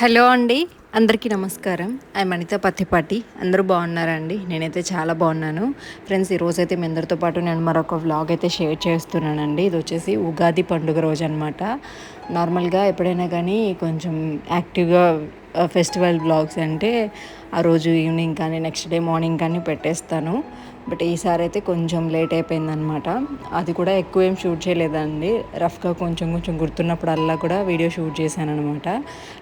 Hello అండి అందరికీ నమస్కారం. ఐ అనిత పత్తిపాటి. అందరూ బాగున్నారండి? నేనైతే చాలా బాగున్నాను. ఫ్రెండ్స్ ఈరోజు అయితే మీ అందరితో పాటు నేను మరొక వ్లాగ్ అయితే షేర్ చేస్తున్నానండి. ఇది వచ్చేసి ఉగాది పండుగ రోజు అనమాట నార్మల్గా ఎప్పుడైనా కానీ కొంచెం యాక్టివ్గా ఫెస్టివల్ బ్లాగ్స్ అంటే ఆ రోజు ఈవినింగ్ కానీ నెక్స్ట్ డే మార్నింగ్ కానీ పెట్టేస్తాను. బట్ ఈసారి అయితే కొంచెం లేట్ అయిపోయిందనమాట అది కూడా ఎక్కువ ఏం షూట్ చేయలేదండి. రఫ్గా కొంచెం కొంచెం గుర్తున్నప్పుడల్లా కూడా వీడియో షూట్ చేశాను అనమాట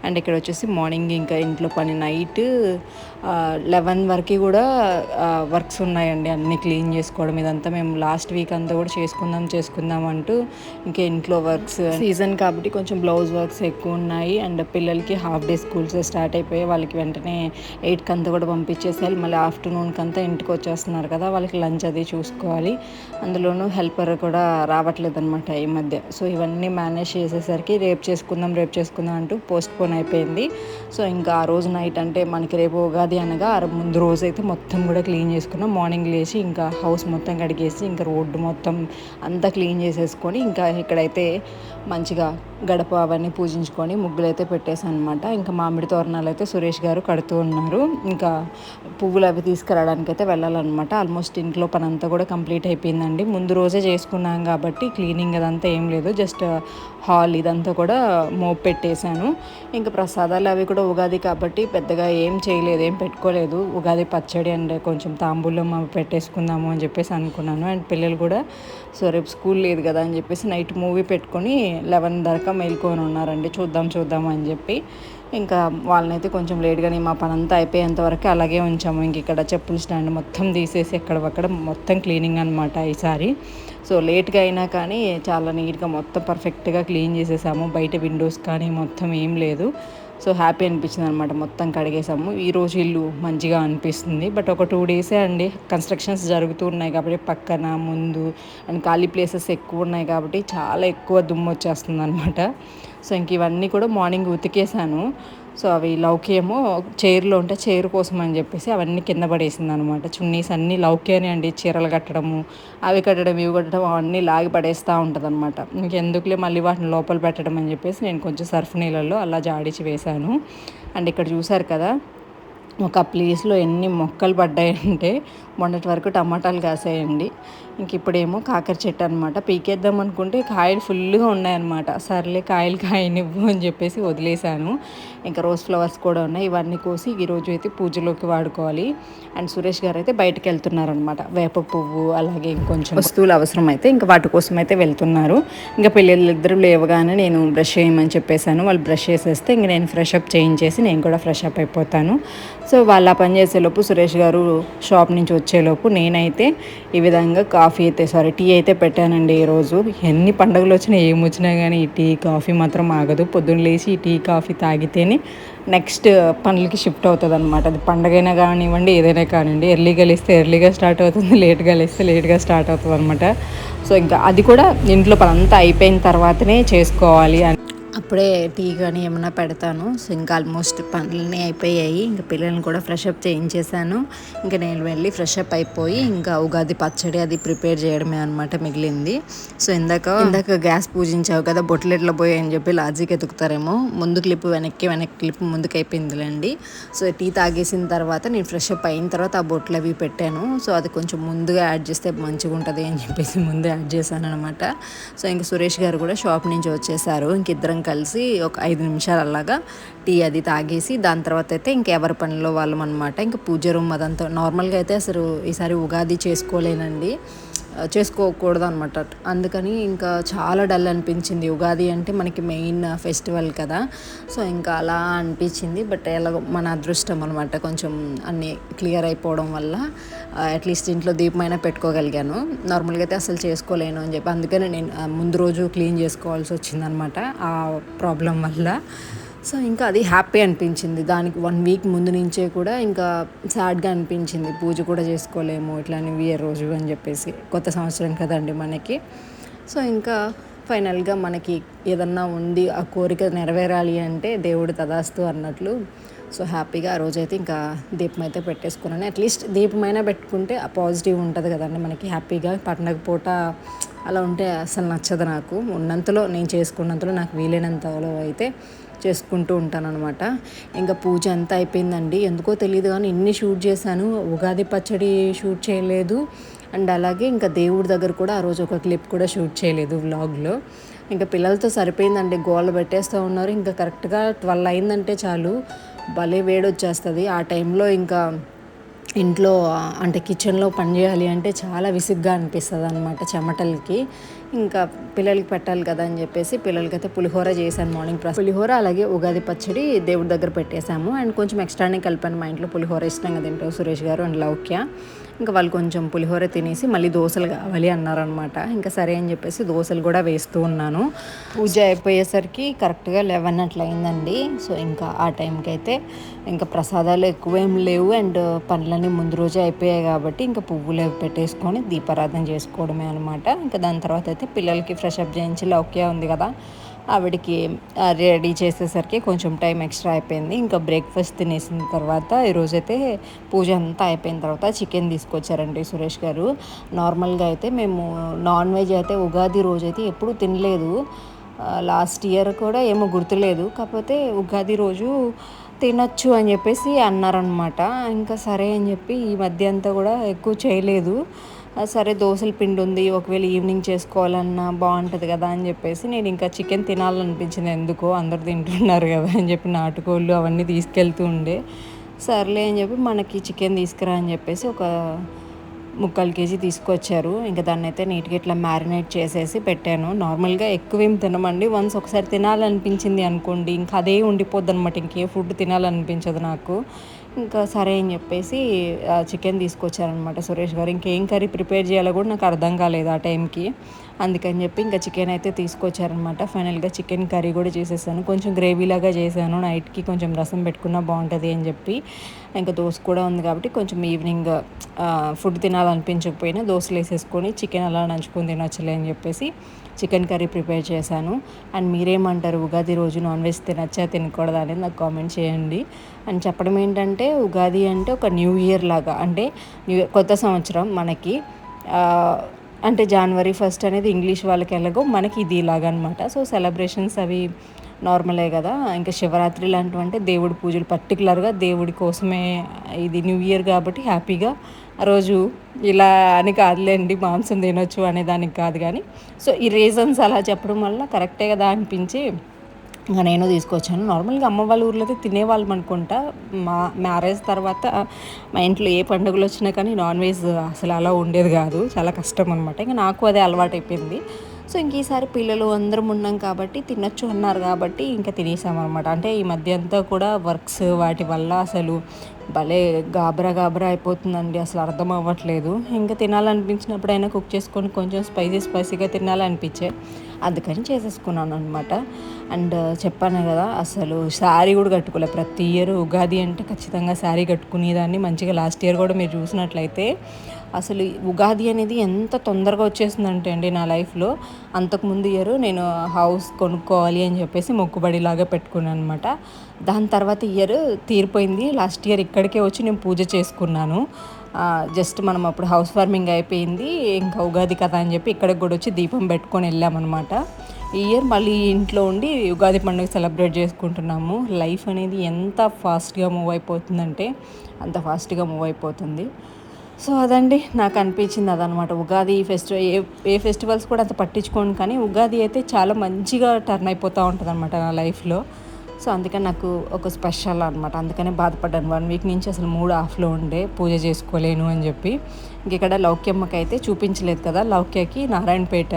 అండ్ ఇక్కడ వచ్చేసి మార్నింగ్ ఇంకా ఇంట్లో పని నైట్ లెవెన్ వరకు కూడా వర్క్స్ ఉన్నాయండి అన్నీ క్లీన్ చేసుకోవడం. ఇదంతా మేము లాస్ట్ వీక్ అంతా కూడా చేసుకుందాం చేసుకుందాం అంటూ ఇంకా ఇంట్లో వర్క్స్ సీజన్ కాబట్టి కొంచెం బ్లౌజ్ వర్క్స్ ఎక్కువ ఉన్నాయి. అండ్ పిల్లలకి హాఫ్ డే స్కూల్స్ స్టార్ట్ అయిపోయి వాళ్ళకి వెంటనే ఎయిట్కి అంతా కూడా పంపించేసేయాలి. మళ్ళీ ఆఫ్టర్నూన్కి అంతా ఇంటికి వచ్చేస్తున్నారు కదా. వాళ్ళకి లంచ్ అది చూసుకోవాలి. అందులోనూ హెల్పర్ కూడా రావట్లేదు అనమాట ఈ మధ్య. సో ఇవన్నీ మేనేజ్ చేసేసరికి రేపు చేసుకుందాం రేపు చేసుకుందాం అంటూ పోస్ట్ పోన్ అయిపోయింది. సో ఇంకా ఆ రోజు నైట్ అంటే మనకి రేపు ఉగాది అనగా ముందు రోజు అయితే మొత్తం కూడా క్లీన్ చేసుకున్నాం. మార్నింగ్ లేచి ఇంకా హౌస్ మొత్తం కడిగేసి ఇంకా రోడ్డు మొత్తం అంతా క్లీన్ చేసేసుకొని ఇంకా ఇక్కడైతే మంచిగా గడప అవన్నీ పూజించుకొని ముగ్గులు అయితే పెట్టేశాను అనమాట ఇంకా మామిడి తోరణాలు అయితే సురేష్ గారు కడుతూ ఉన్నారు. ఇంకా పువ్వులు అవి తీసుకురావడానికి అయితే వెళ్ళాలన్నమాట. ఆల్మోస్ట్ ఇంట్లో పని అంతా కూడా కంప్లీట్ అయిపోయిందండి. ముందు రోజే చేసుకున్నాం కాబట్టి క్లీనింగ్ అదంతా ఏం లేదు. జస్ట్ హాల్ ఇదంతా కూడా మోప్ పెట్టేశాను. ఇంకా ప్రసాదాలు అవి కూడా ఉగాది కాబట్టి పెద్దగా ఏం చేయలేదు ఏం పెట్టుకోలేదు. ఉగాది పచ్చడి అండ్ కొంచెం తాంబూలం అవి పెట్టేసుకుందాము అని చెప్పేసి అనుకున్నాను. అండ్ పిల్లలు కూడా సో రేపు స్కూల్ లేదు కదా అని చెప్పేసి నైట్ మూవీ పెట్టుకొని లెవెన్ దాకా మేల్కొని ఉన్నారండి. చూద్దాం చూద్దాం అని చెప్పి ఇంకా వాళ్ళనైతే కొంచెం లేట్గానే మా పని అంతా అయిపోయేంత వరకు అలాగే ఉంచాము. ఇంక ఇక్కడ చెప్పులు స్టాండ్ మొత్తం తీసేసి ఎక్కడక్కడ మొత్తం క్లీనింగ్ అనమాట ఈసారి. సో లేట్గా అయినా కానీ చాలా నీట్గా మొత్తం పర్ఫెక్ట్గా క్లీన్ చేసేసాము. బయట విండోస్ కానీ మొత్తం ఏం లేదు. సో హ్యాపీ అనిపించింది అనమాట మొత్తం కడిగేసాము. ఈరోజు ఇల్లు మంచిగా అనిపిస్తుంది. బట్ ఒక టూ డేసే అండి. కన్స్ట్రక్షన్స్ జరుగుతూ ఉన్నాయి కాబట్టి పక్కన ముందు అండ్ ఖాళీ ప్లేసెస్ ఎక్కువ ఉన్నాయి కాబట్టి చాలా ఎక్కువ దుమ్ము వచ్చేస్తుంది అనమాట సో ఇంక ఇవన్నీ కూడా మార్నింగ్ ఉతికేసాను. సో అవి లౌకేమో చైర్లో ఉంటే చైర్ కోసం అని చెప్పేసి అవన్నీ కింద పడేసింది అనమాట చున్నీస్ అన్నీ లౌకేనే అండి చీరలు కట్టడము అవి కట్టడం ఇవి కట్టడం అవన్నీ లాగి పడేస్తూ ఉంటుంది అనమాట ఇంకెందుకులే మళ్ళీ వాటిని లోపల పెట్టడం అని చెప్పేసి నేను కొంచెం సర్ఫ్ నీళ్ళల్లో అలా జాడిచి వేశాను. అండ్ ఇక్కడ చూసారు కదా ఒక ప్లేస్లో ఎన్ని మొక్కలు పడ్డాయంటే మొన్నటి వరకు టమాటాలు కాసాయండి. ఇంక ఇప్పుడేమో కాకర చెట్టు అనమాట పీకేద్దాం అనుకుంటే కాయలు ఫుల్గా ఉన్నాయన్నమాట. సర్లే కాయలు కాయనివ్వు అని చెప్పేసి వదిలేశాను ఇంకా రోజ్ ఫ్లవర్స్ కూడా ఉన్నాయి. ఇవన్నీ కోసి ఈరోజు అయితే పూజలోకి వాడుకోవాలి. అండ్ సురేష్ గారు అయితే బయటకు వెళ్తున్నారనమాట వేప పువ్వు అలాగే ఇంకొంచెం వస్తువులు అవసరం అయితే ఇంకా వాటి కోసం అయితే వెళ్తున్నారు. ఇంకా పిల్లలిద్దరూ లేవగానే నేను బ్రష్ చేయమని చెప్పేశాను వాళ్ళు బ్రష్ చేసేస్తే ఇంక నేను ఫ్రెష్ అప్ చేయించేసి నేను కూడా ఫ్రెష్ అప్ అయిపోతాను. సో వాళ్ళు ఆ పని చేసేలోపు సురేష్ గారు షాప్ నుంచి వచ్చేలోపు నేనైతే ఈ విధంగా కాఫీ అయితే సారీ టీ అయితే పెట్టానండి ఈరోజు. ఎన్ని పండుగలు వచ్చినా ఏం వచ్చినా కానీ ఈ టీ కాఫీ మాత్రం ఆగదు. పొద్దున్న లేచి ఈ టీ కాఫీ తాగితేనే నెక్స్ట్ పనులకి షిఫ్ట్ అవుతుంది అనమాట అది పండగైనా కానివ్వండి ఏదైనా కానివ్వండి ఎర్లీగా లేస్తే ఎర్లీగా స్టార్ట్ అవుతుంది లేట్గా లేస్తే లేట్గా స్టార్ట్ అవుతుంది అనమాట సో ఇంకా అది కూడా ఇంట్లో పనంతా అయిపోయిన తర్వాతనే చేసుకోవాలి అని అప్పుడే టీ కానీ ఏమైనా పెడతాను. సో ఇంకా ఆల్మోస్ట్ పనులన్నీ అయిపోయాయి. ఇంకా పిల్లల్ని కూడా ఫ్రెష్ అప్ చేయించేసాను ఇంకా నేను వెళ్ళి ఫ్రెష్ అప్ అయిపోయి ఇంకా ఉగాది పచ్చడి అది ప్రిపేర్ చేయడమే అనమాట మిగిలింది. సో ఇందాక ఇందాక గ్యాస్ పూజించావు కదా బొట్లు ఎట్లా పోయాయి అని చెప్పి లాజిక్ ఎతుకుతారేమో. ముందు క్లిప్ వెనక్కి వెనక్కి క్లిప్ ముందుకు అయిపోయిందిలేండి. సో టీ తాగేసిన తర్వాత నేను ఫ్రెష్ అప్ అయిన తర్వాత ఆ బొట్లు అవి పెట్టాను. సో అది కొంచెం ముందుగా యాడ్ చేస్తే మంచిగా ఉంటుంది అని చెప్పేసి ముందే యాడ్ చేశాను అనమాట సో ఇంకా సురేష్ గారు కూడా షాప్ నుంచి వచ్చేసారు. ఇంక ఇద్దరం కలిసి ఒక ఐదు నిమిషాలు అలాగా టీ అది తాగేసి దాని తర్వాత అయితే ఇంకెవరి పనిలో వాళ్ళం అనమాట ఇంకా పూజ రూమ్ అదంతా నార్మల్గా అయితే అసలు ఈసారి ఉగాది చేసుకోలేనండి. చేసుకోకూడదు అనమాట అందుకని ఇంకా చాలా డల్ అనిపించింది. ఉగాది అంటే మనకి మెయిన్ ఫెస్టివల్ కదా. సో ఇంకా అలా అనిపించింది. బట్ ఎలాగో మన అదృష్టం అనమాట కొంచెం అన్నీ క్లియర్ అయిపోవడం వల్ల అట్లీస్ట్ ఇంట్లో దీపమైనా పెట్టుకోగలిగాను. నార్మల్గా అయితే అసలు చేసుకోలేను అని చెప్పి. అందుకని నేను ముందు రోజు క్లీన్ చేసుకోవాల్సి వచ్చిందనమాట ఆ ప్రాబ్లం వల్ల. సో ఇంకా అది హ్యాపీ అనిపించింది. దానికి వన్ వీక్ ముందు నుంచే కూడా ఇంకా సాడ్గా అనిపించింది. పూజ కూడా చేసుకోలేము ఇట్లా న్యూ ఇయర్ రోజు అని చెప్పేసి. కొత్త సంవత్సరం కదండి మనకి. సో ఇంకా ఫైనల్గా మనకి ఏదన్నా ఉంది ఆ కోరిక నెరవేరాలి అంటే దేవుడు తదాస్తు అన్నట్లు. సో హ్యాపీగా ఆ రోజైతే ఇంకా దీపం అయితే పెట్టేసుకున్నాను. అట్లీస్ట్ దీపమైనా పెట్టుకుంటే ఆ పాజిటివ్ ఉంటుంది కదండి మనకి హ్యాపీగా. పండగ పూట అలా ఉంటే అసలు నచ్చదు నాకు. ఉన్నంతలో నేను చేసుకున్నంతలో నాకు వీలైనంతలో అయితే చేసుకుంటూ ఉంటాను అనమాట ఇంకా పూజ అంతా అయిపోయిందండి. ఎందుకో తెలియదు కానీ ఇన్ని షూట్ చేశాను. ఉగాది పచ్చడి షూట్ చేయలేదు. అండ్ అలాగే ఇంకా దేవుడి దగ్గర కూడా ఆ రోజు ఒక క్లిప్ కూడా షూట్ చేయలేదు వ్లాగ్లో. ఇంకా పిల్లలతో సరిపోయిందండి. గోళ్ళు పెట్టేస్తూ ఉన్నారు. ఇంకా కరెక్ట్గా ట్వెల్వ్ అయిందంటే చాలు. భలే వేడి వచ్చేస్తుంది ఆ టైంలో ఇంకా ఇంట్లో అంటే కిచెన్లో పని చేయాలి అంటే చాలా విసుగ్గా అనిపిస్తుంది అనమాట చెమటలకి. ఇంకా పిల్లలకి పెట్టాలి కదా అని చెప్పేసి పిల్లలకైతే పులిహోర చేశాను మార్నింగ్ పులిహోర అలాగే ఉగాది పచ్చడి దేవుడి దగ్గర పెట్టేశాము. అండ్ కొంచెం ఎక్స్ట్రానే కలిపాను మా ఇంట్లో పులిహోర ఇష్టంగా తింటారు సురేష్ గారు అండ్ లౌక్య. ఇంకా వాళ్ళు కొంచెం పులిహోర తినేసి మళ్ళీ దోశలు కావాలి అన్నారనమాట ఇంకా సరే అని చెప్పేసి దోశలు కూడా వేస్తూ ఉన్నాను. పూజ అయిపోయేసరికి కరెక్ట్గా లెవెన్ అట్లా అయిందండి. సో ఇంకా ఆ టైంకి అయితే ఇంకా ప్రసాదాలు ఎక్కువ ఏం లేవు అండ్ అన్నీ ముందు రోజే అయిపోయాయి కాబట్టి ఇంకా పువ్వులు పెట్టేసుకొని దీపారాధన చేసుకోవడమే అనమాట ఇంకా దాని తర్వాత అయితే పిల్లలకి ఫ్రెష్ అప్ చేయించి లౌక్య ఉంది కదా ఆవిడకి రెడీ చేసేసరికి కొంచెం టైం ఎక్స్ట్రా అయిపోయింది. ఇంకా బ్రేక్ఫాస్ట్ తినేసిన తర్వాత ఈరోజైతే పూజ అంతా అయిపోయిన తర్వాత చికెన్ తీసుకొచ్చారండి సురేష్ గారు. నార్మల్గా అయితే మేము నాన్ వెజ్ అయితే ఉగాది రోజైతే ఎప్పుడూ తినలేదు. లాస్ట్ ఇయర్ కూడా ఏమో గుర్తులేదు. కాకపోతే ఉగాది రోజు తినొచ్చు అని చెప్పేసి అన్నారనమాట ఇంకా సరే అని చెప్పి ఈ మధ్య అంతా కూడా ఎక్కువ చేయలేదు. సరే దోశల పిండి ఉంది ఒకవేళ ఈవినింగ్ చేసుకోవాలన్నా బాగుంటుంది కదా అని చెప్పేసి నేను ఇంకా చికెన్ తినాలనిపించింది ఎందుకో అందరు తింటున్నారు కదా అని చెప్పి నాటుకోళ్ళు అవన్నీ తీసుకెళ్తూ ఉండే. సర్లే అని చెప్పి మనకి చికెన్ తీసుకురా అని చెప్పేసి ఒక ముక్కాలు కేజీ తీసుకొచ్చారు. ఇంకా దాన్ని అయితే నీట్గా ఇట్లా మ్యారినేట్ చేసేసి పెట్టాను. నార్మల్గా ఎక్కువ ఏం తినమండి. వన్స్ ఒకసారి తినాలనిపించింది అనుకోండి ఇంకా అదే ఉండిపోద్ది అనమాట ఇంకే ఫుడ్ తినాలనిపించదు నాకు. ఇంకా సరే అని చెప్పేసి చికెన్ తీసుకొచ్చారనమాట సురేష్ గారు. ఇంకేం కర్రీ ప్రిపేర్ చేయాలో కూడా నాకు అర్థం కాలేదు ఆ టైంకి. అందుకని చెప్పి ఇంకా చికెన్ అయితే తీసుకొచ్చారనమాట ఫైనల్గా చికెన్ కర్రీ కూడా చేసేసాను. కొంచెం గ్రేవీలాగా చేశాను. నైట్కి కొంచెం రసం పెట్టుకున్నా బాగుంటుంది అని చెప్పి. ఇంకా దోశ కూడా ఉంది కాబట్టి కొంచెం ఈవినింగ్ ఫుడ్ తినాలనిపించకపోయినా దోశలు వేసేసుకొని చికెన్ అలా నంచుకొని తినొచ్చులే అని చెప్పేసి చికెన్ కర్రీ ప్రిపేర్ చేశాను. అండ్ మీరేమంటారు? ఉగాది రోజు నాన్ వెజ్ తినచ్చా తినకూడదా అనేది నాకు కామెంట్ చేయండి. అండ్ చెప్పడం ఏంటంటే ఉగాది అంటే ఒక న్యూ ఇయర్ లాగా అంటే న్యూ ఇయర్ కొత్త సంవత్సరం మనకి. అంటే జనవరి ఫస్ట్ అనేది ఇంగ్లీష్ వాళ్ళకి ఎలాగో మనకి ఇది ఇలాగా అనమాట సో సెలబ్రేషన్స్ అవి నార్మలే కదా. ఇంకా శివరాత్రి లాంటివి అంటే దేవుడి పూజలు పర్టికులర్గా దేవుడి కోసమే ఇది న్యూ ఇయర్ కాబట్టి హ్యాపీగా రోజు ఇలా అని కాదులేండి మాంసం తినొచ్చు అనే దానికి కాదు కానీ. సో ఈ రీజన్స్ అలా చెప్పడం వల్ల కరెక్టే కదా అనిపించి ఇంకా నేను తీసుకొచ్చాను. నార్మల్గా అమ్మ వాళ్ళ ఊర్లో అయితే తినేవాళ్ళం అనుకుంటా. మా మ్యారేజ్ తర్వాత మా ఇంట్లో ఏ పండుగలు వచ్చినా కానీ నాన్ వెజ్ అసలు అలా ఉండేది కాదు. చాలా కష్టం అనమాట ఇంకా నాకు అదే అలవాటు అయిపోయింది సో ఇంక ఈసారి పిల్లలు అందరం ఉన్నాం కాబట్టి తినొచ్చు అన్నారు కాబట్టి ఇంకా తినేసామన్నమాట అంటే ఈ మధ్య అంతా కూడా వర్క్స్ వాటి వల్ల అసలు భలే గాబరా గాబరా అయిపోతుందండి. అసలు అర్థం అవ్వట్లేదు. ఇంకా తినాలనిపించినప్పుడైనా కుక్ చేసుకొని కొంచెం స్పైసీ స్పైసీగా తినాలనిపించే అందుకని చేసేసుకున్నాను అనమాట అండ్ చెప్పాను కదా అసలు శారీ కూడా కట్టుకోలే. ప్రతి ఇయర్ ఉగాది అంటే ఖచ్చితంగా శారీ కట్టుకునేదాన్ని. మంచిగా లాస్ట్ ఇయర్ కూడా మీరు చూసినట్లయితే అసలు ఉగాది అనేది ఎంత తొందరగా వచ్చేసిందంటే అండి నా లైఫ్లో. అంతకుముందు ఇయర్ నేను హౌస్ కొనుక్కోవాలి అని చెప్పేసి మొక్కుబడిలాగా పెట్టుకున్నాను అనమాట దాని తర్వాత ఇయర్ తీరిపోయింది. లాస్ట్ ఇయర్ ఇక్కడికే వచ్చి నేను పూజ చేసుకున్నాను. జస్ట్ మనం అప్పుడు హౌస్ వార్మింగ్ అయిపోయింది. ఇంకా ఉగాది కదా అని చెప్పి ఇక్కడికి కూడా వచ్చి దీపం పెట్టుకొని వెళ్ళామన్నమాట ఈ ఇయర్ మళ్ళీ ఇంట్లో ఉండి ఉగాది పండుగ సెలబ్రేట్ చేసుకుంటున్నాము. లైఫ్ అనేది ఎంత ఫాస్ట్గా మూవ్ అయిపోతుందంటే అంత ఫాస్ట్గా మూవ్ అయిపోతుంది. సో అదండి నాకు అనిపించింది అదనమాట. ఉగాది ఫెస్టివల్ ఏ ఏ ఫెస్టివల్స్ కూడా అంత పట్టించుకోను కానీ ఉగాది అయితే చాలా మంచిగా టర్న్ అయిపోతూ ఉంటుంది అనమాట నా లైఫ్లో. సో అందుకని నాకు ఒక స్పెషల్ అనమాట అందుకనే బాధపడ్డాను. వన్ వీక్ నుంచి అసలు మూడు ఆఫ్లో ఉండే పూజ చేసుకోలేను అని చెప్పి. ఇంక ఇక్కడ లౌక్యమ్మకి అయితే చూపించలేదు కదా లౌక్యకి నారాయణపేట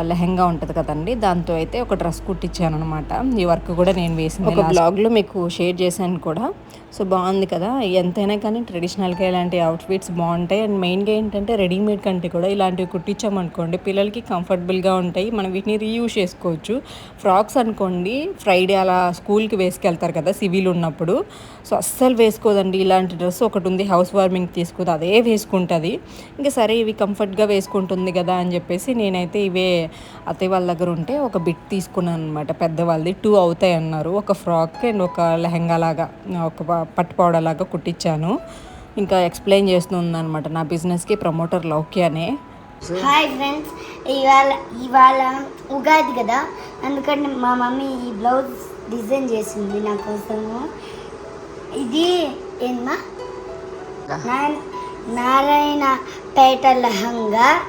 లెహంగా ఉంటుంది కదండి. దాంతో అయితే ఒక డ్రెస్ కుట్టించాను అనమాట ఈ వర్క్ కూడా నేను వేసింది ఒక బ్లాగ్లో మీకు షేర్ చేశాను కూడా. సో బాగుంది కదా. ఎంతైనా కానీ ట్రెడిషనల్గా ఇలాంటి అవుట్ఫిట్స్ బాగుంటాయి. అండ్ మెయిన్గా ఏంటంటే రెడీమేడ్ కంటే కూడా ఇలాంటివి కుట్టించామనుకోండి పిల్లలకి కంఫర్టబుల్గా ఉంటాయి. మనం వీటిని రీయూజ్ చేసుకోవచ్చు. ఫ్రాక్స్ అనుకోండి ఫ్రైడే అలా స్కూల్కి వేసుకెళ్తారు కదా సివిల్ ఉన్నప్పుడు. సో అస్సలు వేసుకోదండి. ఇలాంటి డ్రెస్ ఒకటి ఉంది హౌస్ వార్మింగ్ తీసుకుంది అదే వేసుకుంటుంది. ఇంకా సరే ఇవి కంఫర్ట్గా వేసుకుంటుంది కదా అని చెప్పేసి నేనైతే ఇవే అత్తయ్య వాళ్ళ దగ్గర ఉంటే ఒక బిట్ తీసుకున్నాను అనమాట పెద్దవాళ్ళది టూ అవుతాయి అన్నారు. ఒక ఫ్రాక్ అండ్ ఒక లెహంగా లాగా ఒక ప- పట్టు పౌడర్ లాగా కుట్టించాను. ఇంకా ఎక్స్ప్లెయిన్ చేస్తుంది అనమాట నా బిజినెస్కి ప్రమోటర్ లౌక్యానే. హాయ్ ఫ్రెండ్స్ ఇవాళ ఇవాళ ఉగాది కదా. అందుకని మా మమ్మీ ఈ బ్లౌజ్ డిజైన్ చేసింది నా కోసము. ఇది ఏమా నా- నారాయణ పేట లహంగా.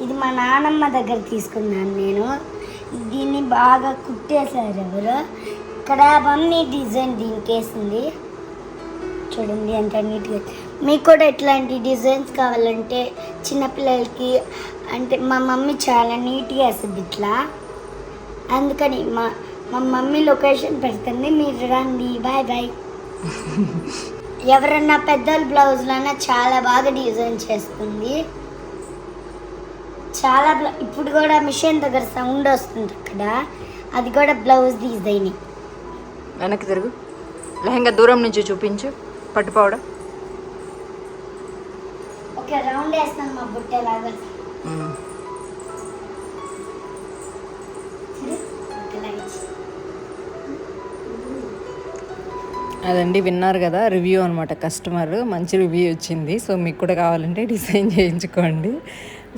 ఇది మా నానమ్మ దగ్గర తీసుకున్నాను నేను. దీన్ని బాగా కుట్టేశారు ఎవరు? ఇక్కడ అవన్నీ డిజైన్ దీనికి వేసింది చూడండి ఎంత నీట్గా. మీకు కూడా ఇట్లాంటి డిజైన్స్ కావాలంటే చిన్నపిల్లలకి అంటే మా మమ్మీ చాలా నీట్గా వేస్తుంది ఇట్లా. అందుకని మా మా మమ్మీ లొకేషన్ పెడుతుంది. మీరు రండి. Bye bye. ఎవరన్నా పెద్దల బ్లౌజ్లైనా చాలా బాగా డిజైన్ చేస్తుంది. చాలా బ్లౌ ఇప్పుడు కూడా మిషన్ దగ్గర సౌండ్ వస్తుంది అక్కడ. అది కూడా బ్లౌజ్ డిజైన్ వెనక్కి తిరుగు. లెహంగా దూరం నుంచి చూపించు. పట్టుపోవడ ఓకే రౌండ్ వేస్తాను మా బుట్టెలాగా. అదండి విన్నారు కదా రివ్యూ అనమాట కస్టమర్ మంచి రివ్యూ వచ్చింది. సో మీకు కూడా కావాలంటే డిజైన్ చేయించుకోండి.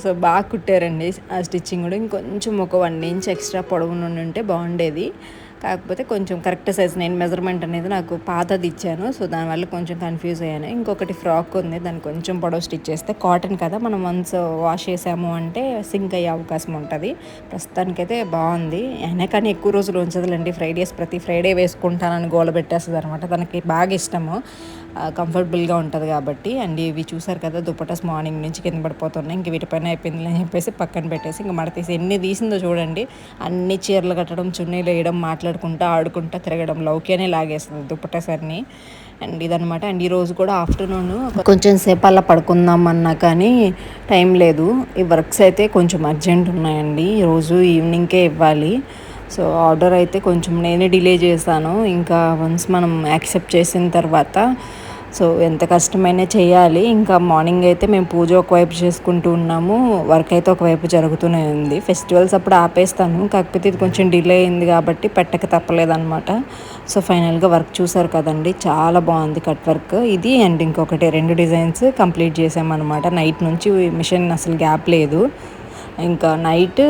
సో బాగా కుట్టారండి. ఆ స్టిచ్చింగ్ కూడా ఇంకొంచెం ఒక వన్ ఇంచ్ ఎక్స్ట్రా పొడవు నుండి ఉంటే బాగుండేది. కాకపోతే కొంచెం కరెక్ట్ సైజ్ నేను మెజర్మెంట్ అనేది నాకు పాతది ఇచ్చాను. సో దానివల్ల కొంచెం కన్ఫ్యూజ్ అయ్యాను. ఇంకొకటి ఫ్రాక్ ఉంది. దాన్ని కొంచెం పొడవు స్టిచ్ చేస్తే కాటన్ కదా మనం వన్స్ వాష్ చేసాము అంటే సింక్ అయ్యే అవకాశం ఉంటుంది. ప్రస్తుతానికైతే బాగుంది. అయినా కానీ ఎక్కువ రోజులు ఉంచదులేండి. ఫ్రైడేస్ ప్రతి ఫ్రైడే వేసుకుంటానని గోల పెట్టేస్తుంది అనమాట తనకి బాగా ఇష్టము. కంఫర్టబుల్గా ఉంటుంది కాబట్టి. అండ్ ఇవి చూసారు కదా దుప్పటాస్ మార్నింగ్ నుంచి కింద పడిపోతున్నాయి. ఇంక వీటిపైన అయిపోయింది అని చెప్పేసి పక్కన పెట్టేసి ఇంక మడతీసి ఎన్ని తీసిందో చూడండి. అన్ని చీరలు కట్టడం చున్నీలు వేయడం మాట్లాడుకుంటా ఆడుకుంటా తిరగడం లౌకేనే లాగేస్తుంది దుప్పటాస్ అన్ని. అండ్ ఇదనమాట అండ్ ఈరోజు కూడా ఆఫ్టర్నూన్ కొంచెం సేపు అలా పడుకుందాం అన్నా కానీ టైం లేదు. ఈ వర్క్స్ అయితే కొంచెం అర్జెంట్ ఉన్నాయండి. ఈరోజు ఈవినింగ్కే ఇవ్వాలి. సో ఆర్డర్ అయితే కొంచెం నేనే డిలే చేశాను. ఇంకా వన్స్ మనం యాక్సెప్ట్ చేసిన తర్వాత సో ఎంత కష్టమైనా చేయాలి. ఇంకా మార్నింగ్ అయితే మేము పూజ ఒకవైపు చేసుకుంటూ ఉన్నాము. వర్క్ అయితే ఒకవైపు జరుగుతూనే ఉంది. ఫెస్టివల్స్ అప్పుడు ఆపేస్తాను. కాకపోతే ఇది కొంచెం డిలే అయింది కాబట్టి పెట్టక తప్పలేదన్నమాట. సో ఫైనల్గా వర్క్ చూసారు కదండి. చాలా బాగుంది కట్ వర్క్. ఇది అండ్ ఇంకొకటి రెండు డిజైన్స్ కంప్లీట్ చేసామన్నమాట. నైట్ నుంచి మిషన్ అసలు గ్యాప్ లేదు. ఇంకా నైట్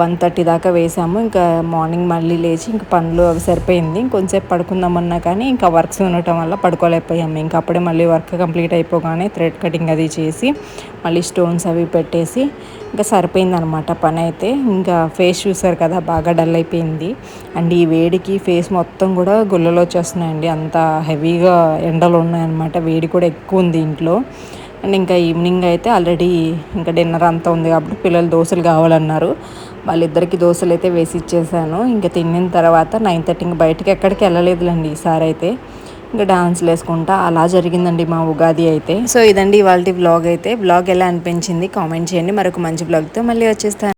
వన్ థర్టీ దాకా వేసాము. ఇంకా మార్నింగ్ మళ్ళీ లేచి ఇంకా పనులు అవి సరిపోయింది. ఇంకొంచెంసేపు పడుకుందామన్నా కానీ ఇంకా వర్క్స్ ఉండటం వల్ల పడుకోలేకపోయాము. ఇంకా అప్పుడే మళ్ళీ వర్క్ కంప్లీట్ అయిపోగానే థ్రెడ్ కటింగ్ అది చేసి మళ్ళీ స్టోన్స్ అవి పెట్టేసి ఇంకా సరిపోయింది అనమాట పని అయితే ఇంకా ఫేస్ చూసారు కదా బాగా డల్ అయిపోయింది. అండ్ ఈ వేడికి ఫేస్ మొత్తం కూడా గుల్లలు వచ్చేస్తున్నాయండి అంత హెవీగా ఎండలు ఉన్నాయన్నమాట. వేడి కూడా ఎక్కువ ఉంది ఇంట్లో. అండ్ ఇంకా ఈవినింగ్ అయితే ఆల్రెడీ ఇంకా డిన్నర్ అంతా ఉంది కాబట్టి పిల్లలు దోశలు కావాలన్నారు. వాళ్ళిద్దరికి దోశలు అయితే వేసి ఇచ్చేసాను. ఇంకా తిన్న తర్వాత నైన్ థర్టీకి బయటకి ఎక్కడికి వెళ్ళలేదులేండి ఈసారి అయితే. ఇంకా డాన్స్లు వేసుకుంటా. అలా జరిగిందండి మా ఉగాది అయితే. సో ఇదండి ఇవాళ వ్లాగ్ అయితే. బ్లాగ్ ఎలా అనిపించింది కామెంట్ చేయండి. మరొక మంచి బ్లాగ్తో మళ్ళీ వచ్చేస్తాను.